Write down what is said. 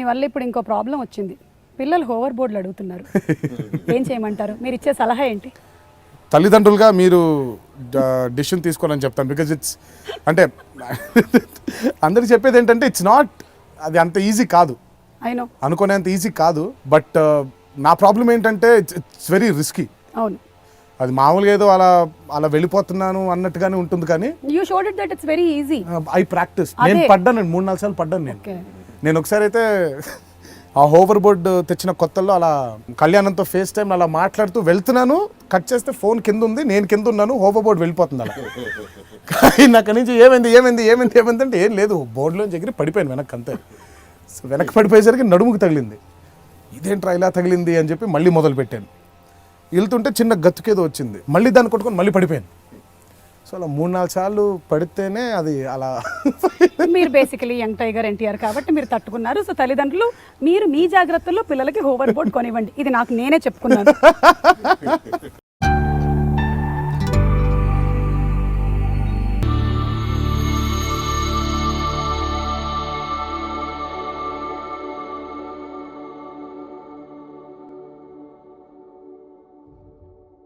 మీ వల్ల ఇప్పుడు ఇంకో ప్రాబ్లం వచ్చింది. పిల్లలు హోవర్ బోర్డులు అడుగుతున్నారు. ఏం చేయమంటారు? మీరు ఇచ్చే సలహా ఏంటి? తల్లిదండ్రులుగా మీరు డిసిషన్ తీసుకోవాలని చెప్తాను. బికాజ్ ఇట్స్ అంటే అందరికి చెప్పేది ఏంటంటే ఇట్స్ నాట్ అది అంత ఈజీ కాదు. అయినో అనుకునేంత ఈజీ కాదు. బట్ నా ప్రాబ్లం ఏంటంటే ఇట్స్ వెరీ రిస్కీ అవును. అది మామూలుగా ఏదో అలా అలా వెళ్ళిపోతున్నాను అన్నట్టుగానే ఉంటుంది కానీ you showed it that it's very easy I practice నేను. పడ్డాను మూడు నాలుగు సార్లు పడ్డాను నేను. నేను ఒకసారి అయితే ఆ హోవర్ బోర్డ్ తెచ్చిన కొత్తల్లో అలా కళ్యాణంతో ఫేస్ టైం అలా మాట్లాడుతూ వెళ్తున్నాను. కట్ చేస్తే ఫోన్ కింద ఉంది నేను కింద ఉన్నాను హోవర్ బోర్డ్ వెళ్ళిపోతుంది అలా. కానీ అక్కడి నుంచి ఏమైంది ఏమైంది ఏమైంది ఏమైంది అంటే ఏం లేదు బోర్డులోంచి ఎగిరి పడిపోయాను వెనక్కి అంతే. సో వెనక్కి పడిపోయేసరికి నడుముకు తగిలింది. ఇదేంట్రా ఇలా తగిలింది అని చెప్పి మళ్ళీ మొదలు పెట్టాను వెళ్తుంటే చిన్న గతుకేదో వచ్చింది. మళ్ళీ దాన్ని కొట్టుకొని మళ్ళీ పడిపోయాను. సో అలా మూడు నాలుగు సార్లు పడితేనే అది అలా మీరు బేసికలీ యంగ్ టైగర్ ఎన్టీఆర్ కాబట్టి మీరు తట్టుకున్నారు. సో తల్లిదండ్రులు మీరు మీ జాగ్రత్తల్లో పిల్లలకి హోవర్ బోర్డ్ కొనివ్వండి. ఇది నాకు నేనే చెప్పుకున్నాను.